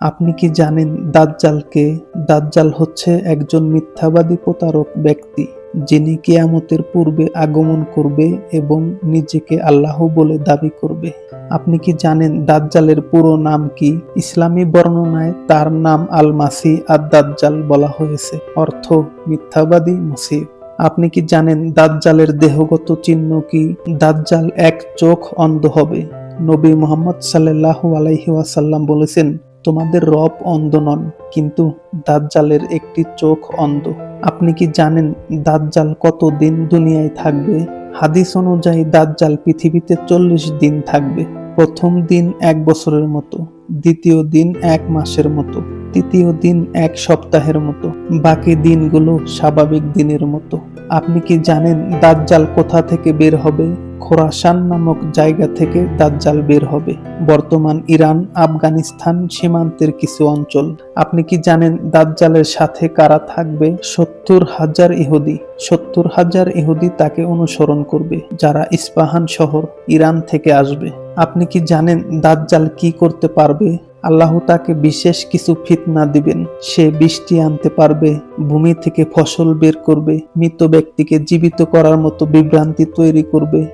আপনি কি জানেন দাজ্জালকে? দাজ্জাল হচ্ছে একজন মিথ্যাবাদী প্রতারক ব্যক্তি, যিনি কেয়ামতের পূর্বে আগমন করবে এবং নিজেকে আল্লাহ বলে দাবি করবে। আপনি কি জানেন দাজ্জালের পুরো নাম কি? ইসলামী বর্ণনায় তার নাম আল মাসি আর দাজ্জাল বলা হয়েছে, অর্থ মিথ্যাবাদী মসিহ। আপনি কি জানেন দাজ্জালের দেহগত চিহ্ন কি? দাজ্জাল এক চোখ অন্ধ হবে। নবী মোহাম্মদ সাল্লাহ আলাইহি ওয়াসাল্লাম বলেছেন তোমাদের রব অন্ধ নন, কিন্তু দাজ্জালের একটি চোখ অন্ধ। আপনি কি জানেন দাজ্জাল কত দিন দুনিয়ায় থাকবে? হাদিস অনুযায়ী দাজ্জাল পৃথিবীতে চল্লিশ দিন থাকবে। প্রথম দিন এক বছরের মতো, দ্বিতীয় দিন এক মাসের মতো, তৃতীয় দিন এক সপ্তাহের মতো, বাকি দিনগুলো স্বাভাবিক দিনের মতো। আপনি কি জানেন দাজ্জাল কোথা থেকে বের হবে? খোরাসান নামক জায়গা থেকে দাজ্জাল বের হবে। বর্তমান ইরান, আফগানিস্তান সীমান্তের কিছু অঞ্চল। আপনি কি জানেন দাজ্জালের সাথে কারা থাকবে? সত্তর হাজার ইহুদি। সত্তর হাজার ইহুদি তাকে অনুসরণ করবে, যারা ইস্পাহান শহর ইরান থেকে আসবে। আপনি কি জানেন দাজ্জাল কি করতে পারবে? আল্লাহ তাকে বিশেষ কিছু ফিতনা দিবেন। সে বৃষ্টি আনতে পারবে, ভূমি থেকে ফসল বের করবে, মৃত ব্যক্তিকে জীবিত করার মতো বিভ্রান্তি তৈরি করবে।